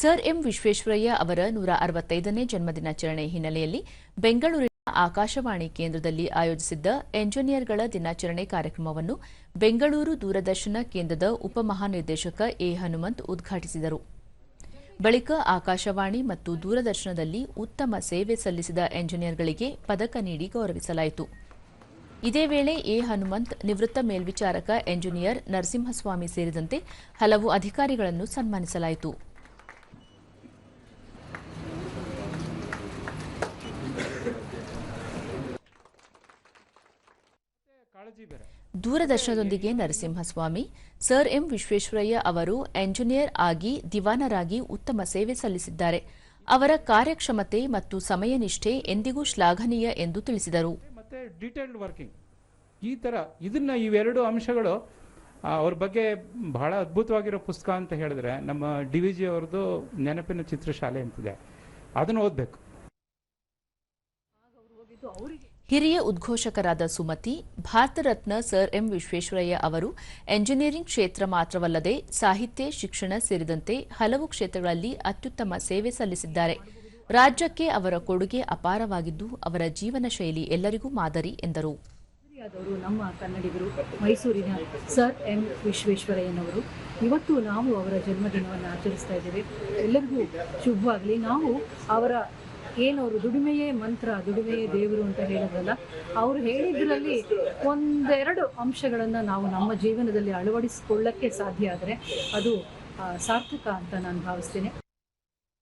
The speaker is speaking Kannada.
ಸರ್ ಎಂ ವಿಶ್ವೇಶ್ವರಯ್ಯ ಅವರ ನೂರ ಅರವತ್ತೈದನೇ ಜನ್ಮದಿನಾಚರಣೆ ಹಿನ್ನೆಲೆಯಲ್ಲಿ ಬೆಂಗಳೂರಿನ ಆಕಾಶವಾಣಿ ಕೇಂದ್ರದಲ್ಲಿ ಆಯೋಜಿಸಿದ್ದ ಎಂಜಿನಿಯರ್ಗಳ ದಿನಾಚರಣೆ ಕಾರ್ಯಕ್ರಮವನ್ನು ಬೆಂಗಳೂರು ದೂರದರ್ಶನ ಕೇಂದ್ರದ ಉಪಮಹಾನಿರ್ದೇಶಕ ಎ ಹನುಮಂತ್ ಉದ್ಘಾಟಿಸಿದರು. ಬಳಿಕ ಆಕಾಶವಾಣಿ ಮತ್ತು ದೂರದರ್ಶನದಲ್ಲಿ ಉತ್ತಮ ಸೇವೆ ಸಲ್ಲಿಸಿದ ಎಂಜಿನಿಯರ್ಗಳಿಗೆ ಪದಕ ನೀಡಿ ಗೌರವಿಸಲಾಯಿತು. ಇದೇ ವೇಳೆ ಎ ಹನುಮಂತ್ ನಿವೃತ್ತ ಮೇಲ್ವಿಚಾರಕ ಎಂಜಿನಿಯರ್ ನರಸಿಂಹಸ್ವಾಮಿ ಸೇರಿದಂತೆ ಹಲವು ಅಧಿಕಾರಿಗಳನ್ನು ಸನ್ಮಾನಿಸಲಾಯಿತು. ದೂರದರ್ಶನದೊಂದಿಗೆ ನರಸಿಂಹಸ್ವಾಮಿ ಸರ್ ಎಂ ವಿಶ್ವೇಶ್ವರಯ್ಯ ಅವರು ಎಂಜಿನಿಯರ್ ಆಗಿ ದಿವಾನರಾಗಿ ಉತ್ತಮ ಸೇವೆ ಸಲ್ಲಿಸಿದ್ದಾರೆ. ಅವರ ಕಾರ್ಯಕ್ಷಮತೆ ಮತ್ತು ಸಮಯ ನಿಷ್ಠೆ ಎಂದಿಗೂ ಶ್ಲಾಘನೀಯ ಎಂದು ತಿಳಿಸಿದರು. ಮತ್ತೆ ಡೀಟೇಲ್ಡ್ ವರ್ಕಿಂಗ್. ಈ ತರ ಇದನ್ನ ಇವೆರಡು ಅಂಶಗಳು ಅವ್ರ ಬಗ್ಗೆ ಬಹಳ ಅದ್ಭುತವಾಗಿರೋ ಪುಸ್ತಕ ಅಂತ ಹೇಳಿದ್ರೆ ನಮ್ಮ ಡಿ ವಿ ಜಿ ಅವ್ರದ್ದು ನೆನಪಿನ ಚಿತ್ರಶಾಲೆ ಅಂತಿದೆ. ಅದನ್ನು ಓದಬೇಕು. ಹಿರಿಯ ಉದ್ಘೋಷಕರಾದ ಸುಮತಿ ಭಾರತ ರತ್ನ ಸರ್ ಎಂ ವಿಶ್ವೇಶ್ವರಯ್ಯ ಅವರು, ಎಂಜಿನಿಯರಿಂಗ್ ಕ್ಷೇತ್ರ ಮಾತ್ರವಲ್ಲದೆ ಸಾಹಿತ್ಯ, ಶಿಕ್ಷಣ ಸೇರಿದಂತೆ ಹಲವು ಕ್ಷೇತ್ರಗಳಲ್ಲಿ ಅತ್ಯುತ್ತಮ ಸೇವೆ ಸಲ್ಲಿಸಿದ್ದಾರೆ. ರಾಜ್ಯಕ್ಕೆ ಅವರ ಕೊಡುಗೆ ಅಪಾರವಾಗಿದ್ದು, ಅವರ ಜೀವನ ಶೈಲಿ ಎಲ್ಲರಿಗೂ ಮಾದರಿ, ಎಂದರು. ನಮ್ಮ ಕನ್ನಡಿಗರು, ಮೈಸೂರಿನ ಸರ್ ಎಂ ವಿಶ್ವೇಶ್ವರಯ್ಯನವರು, ಇವತ್ತು ನಾವು ಅವರ ಜನ್ಮದಿನವನ್ನು ಆಚರಿಸ್ತಾ ಇದ್ದೇವೆ. ಎಲ್ಲರಿಗೂ ಶುಭವಾಗಲಿ. ನಾವು ಅವರ ಏನವರು ದುಡಿಮೆಯೇ ಮಂತ್ರ, ದುಡಿಮೆಯೇ ದೇವರು ಅಂತ ಹೇಳಿದ್ರಲ್ಲ ಅವರು ಹೇಳಿದ್ರಲ್ಲಿ ಒಂದೆರಡು ಅಂಶಗಳನ್ನು ನಾವು ನಮ್ಮ ಜೀವನದಲ್ಲಿ ಅಳವಡಿಸಿಕೊಳ್ಳಕ್ಕೆ ಸಾಧ್ಯ ಆದರೆ ಅದು ಸಾರ್ಥಕ ಅಂತ ನಾನು ಭಾವಿಸ್ತೇನೆ.